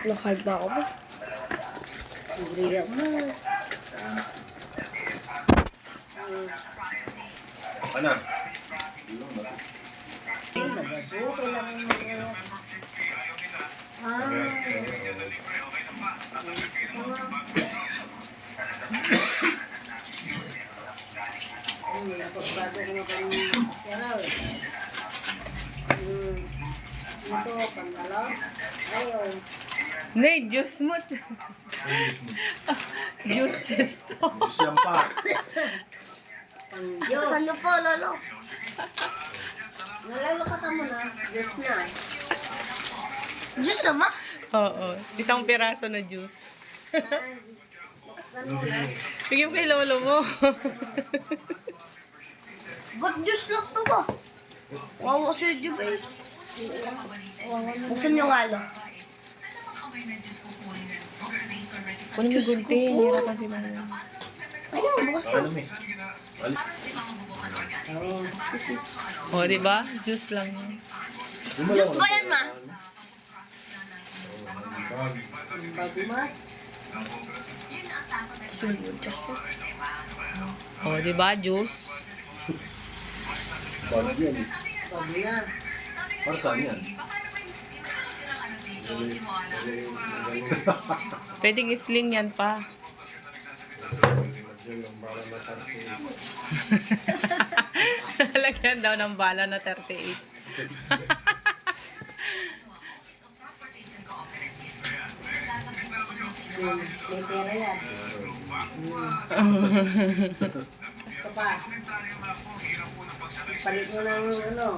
Nakahal ba ako ba? Hindi ako na. Ano? Ah. Napagbago ko na eh. Hmm. Ito, pantalo. Ayaw. Nay, juice mo. Juices to. Yan pa. Pang-Diyos. Ano po, lolo? Nalalukata mo na. Diyos na. Diyos naman. Oo. Isang piraso na juice. Na? Bigyan mo kay lolo mo. Ba't Diyos lang to ba? Wawa si Diyo ba? Buksan yung halo. Kunin mo gunti. Hirapan si mama. Ayun, bukas Ano mi? Wali. Oo. O, di ba? Juice lang yun. Diyos ba yan, ma? Bago ma. O, di ba? Juice. Bago yan. eh. Bago na. Para saan yan? Pwedeng isling yan pa. Lagyan daw ng bala na 38. Hmm, May pera yan. Isa pa. Palit mo ng ano.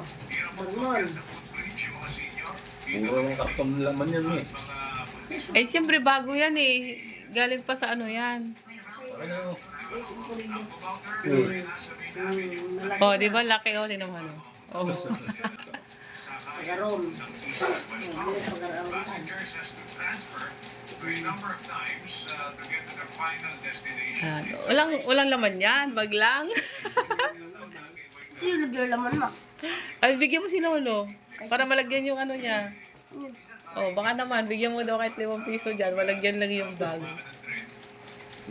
Puro yung custom laman yan eh. Eh, siyempre bago yan eh. Galing pa sa ano yan. Malaki O, na. di ba? Laki o. Tinan mo ano. Oh. Pagarom. Hindi pag-arawan. Yan. Walang, walang laman yan. Bag lang. Sino lagyan laman ma? Ay, bigyan mo si Lolo. Para malagyan yung ano niya. Oh, baka naman, bigyan mo daw kahit 5 piso dyan. Malagyan lang yung bag.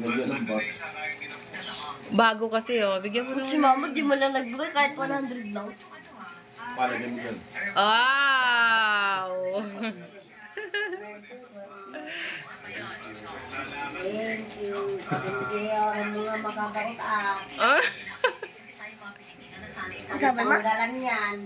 Nagyan ng box. Bago kasi, oh. Bigyan mo Si naman. mama di mo lang nagbigay kahit 100 lang. Palagyan mo dyan. Wow! Thank you. Hindi ako ng mga makakautak. Ah? Ang? Tanggalan yan.